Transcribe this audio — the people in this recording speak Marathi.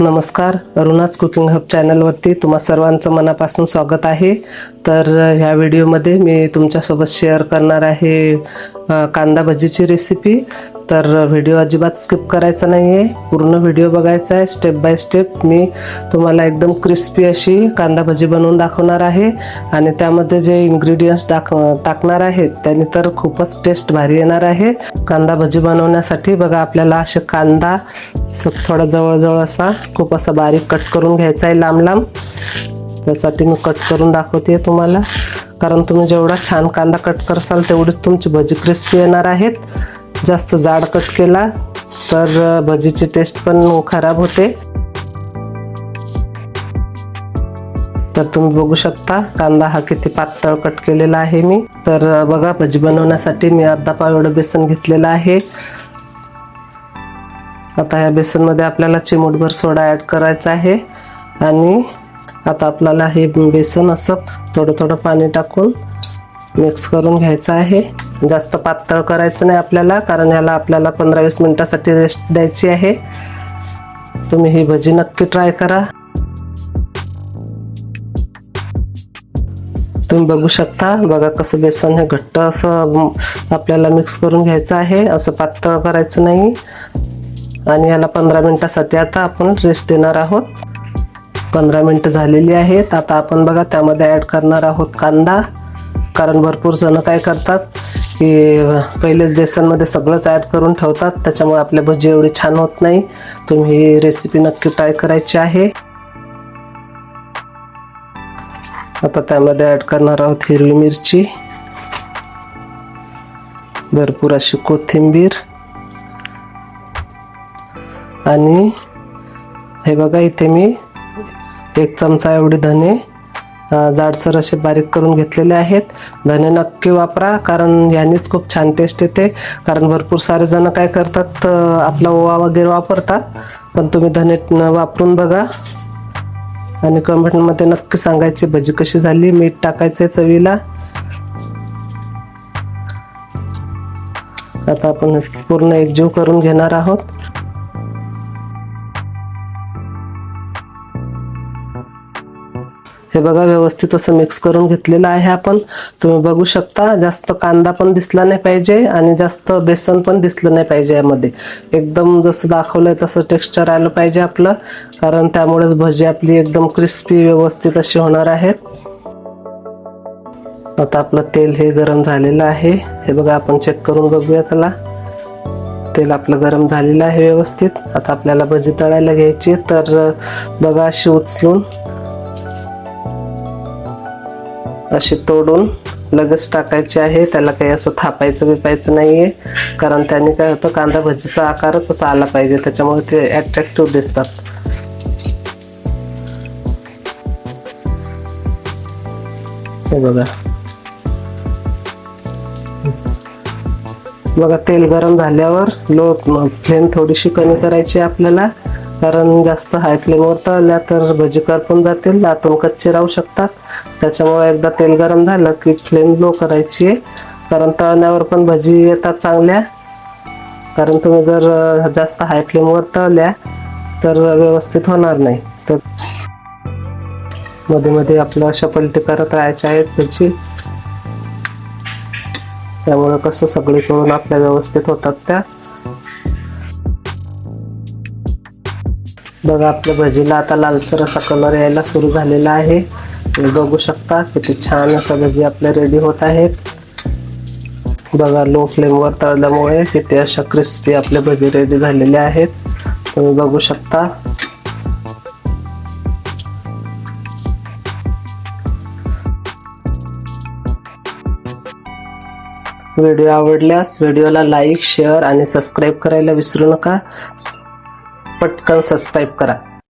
नमस्कार. अरुणाच कुकिंग हब चॅनलवरती तुम्हा सर्वांचं मनापासून स्वागत आहे. तर ह्या व्हिडिओमध्ये मी तुमच्यासोबत शेअर करणार आहे कांदा भजीची रेसिपी तर व्हिडिओ अजिबात स्किप करायचा नाही आहे पूर्ण व्हिडिओ बघायचा आहे. स्टेप बाय स्टेप मी तुम्हाला एकदम क्रिस्पी अशी कांदा भजी बनवून दाखवणार आहे. आणि त्यामध्ये जे इन्ग्रेडियंट्स टाक टाकणार आहेत त्याने तर खूपच टेस्ट भारी येणार आहे. कांदा भजी बनवण्यासाठी बघा आपल्याला असे कांदा स- थोडा जवळजवळ असा खूप असा बारीक कट करून घ्यायचा आहे लांब लांब त्यासाठी मी कट करून दाखवते तुम्हाला. कारण तुम्ही जेवढा छान कांदा कट करसाल तेवढीच तुमची भजी क्रिस्पी येणार आहेत. जास्त जाड कट केला तर भजीची टेस्ट पण खराब होते. तर तुम्ही बघू शकता कांदा हा किती पातळ कट केलेला आहे मी. तर बघा भजी बनवण्यासाठी मी अर्धा पाव एवढं बेसन घेतलेलं आहे. आता ह्या बेसनमध्ये आपल्याला चिमूटभर सोडा ॲड करायचा आहे. आणि आता आपल्याला हे बेसन असं थोडं थोडं पाणी टाकून मिक्स करून घ्यायचं आहे. जास्त पातळ करायचं नाही आपल्याला कारण ह्याला आपल्याला पंधरा वीस मिनिटासाठी रेस्ट द्यायची आहे. तुम्ही ही भजी नक्की ट्राय करा. तुम्ही बघू शकता बघा कसं बेसन हे घट्ट असं आपल्याला मिक्स करून घ्यायचं आहे. असं पातळ करायचं नाही. आणि याला पंधरा मिनटासाठी आता आपण रेस्ट देणार आहोत. पंधरा मिनटं झालेली आहेत. आता आपण बघा त्यामध्ये ॲड करणार आहोत कांदा. कारण भरपूर जणं काय करतात की पहिलेच बेसनमध्ये सगळंच ॲड करून ठेवतात. त्याच्यामुळे आपल्या भजी एवढी छान होत नाही. तुम्ही ही रेसिपी नक्की ट्राय करायची आहे. आता त्यामध्ये ॲड करणार आहोत हिरवी मिरची. भरपूर अशी कोथिंबीर. आणि हे बघा इथे मी एक चमचा एवढे धने जाडसर असे बारीक करून घेतलेले आहेत. धने नक्की वापरा कारण यानेच खूप छान टेस्ट येते. कारण भरपूर सारे जण काय करतात आपला ओवा वगैरे वापरतात. पण तुम्ही धने वापरून बघा. आणि कमेंटमध्ये नक्की सांगायची भजी कशी झाली मीठ टाकायचं चवीला. आता आपण पूर्ण एकजीव करून घेणार आहोत. हे बघा व्यवस्थित असं मिक्स करून घेतलेलं आहे आपण. तुम्ही बघू शकता जास्त कांदा पण दिसला नाही पाहिजे आणि जास्त बेसन पण दिसलं नाही पाहिजे यामध्ये. एकदम जसं दाखवलंय तसं टेक्स्चर आलं पाहिजे आपलं कारण त्यामुळेच भजी आपली एकदम क्रिस्पी व्यवस्थित अशी होणार आहेत आता आपलं तेल हे गरम झालेलं आहे. हे बघा आपण चेक करून बघूया त्याला. तेल आपलं गरम झालेलं आहे व्यवस्थित. आता आपल्याला भजी तळायला घ्यायची तर बघा अशी उचलून. अशी तोडून लगेच टाकायची आहे. त्याला काही असं थापायचं बिपायचं नाही आहे कारण त्याने काय होतं कांदा भजीचा आकारच असा आला पाहिजे. त्याच्यामुळे ते अट्रॅक्टिव्ह दिसतात. हे बघा. बघा तेल गरम झाल्यावर लो फ्लेम थोडीशी कमी करायची आहे आपल्याला. कारण जास्त हाय फ्लेमवर तळल्या तर भजी करपून जातील आतून कच्चे राहू शकतात. त्याच्यामुळे एकदा तेल गरम झालं की फ्लेम लो करायची आहे. कारण तळण्यावर पण भजी येतात चांगल्या. कारण तुम्ही जर जास्त हाय फ्लेमवर तळल्या तर व्यवस्थित होणार नाही. तर मध्ये मध्ये आपलं अशा पलटी करत राहायच्या आहेत भजी त्यामुळे कसं सगळीकडून आपल्या व्यवस्थित होतात त्या. बघा आपल्या भजीला आता लालसर असा कलर यायला सुरू झालेला आहे. तुम्ही बघू शकता किती छान असा भजी आपल्या रेडी होत आहेत. बघा लो फ्लेमवर तळल्यामुळे किती अशा क्रिस्पी आपल्या भजी रेडी झालेल्या आहेत. तुम्ही बघू शकता. व्हिडिओ आवडल्यास व्हिडिओला लाईक शेअर आणि सबस्क्राईब करायला विसरू नका. पटकन सबस्क्राईब करा.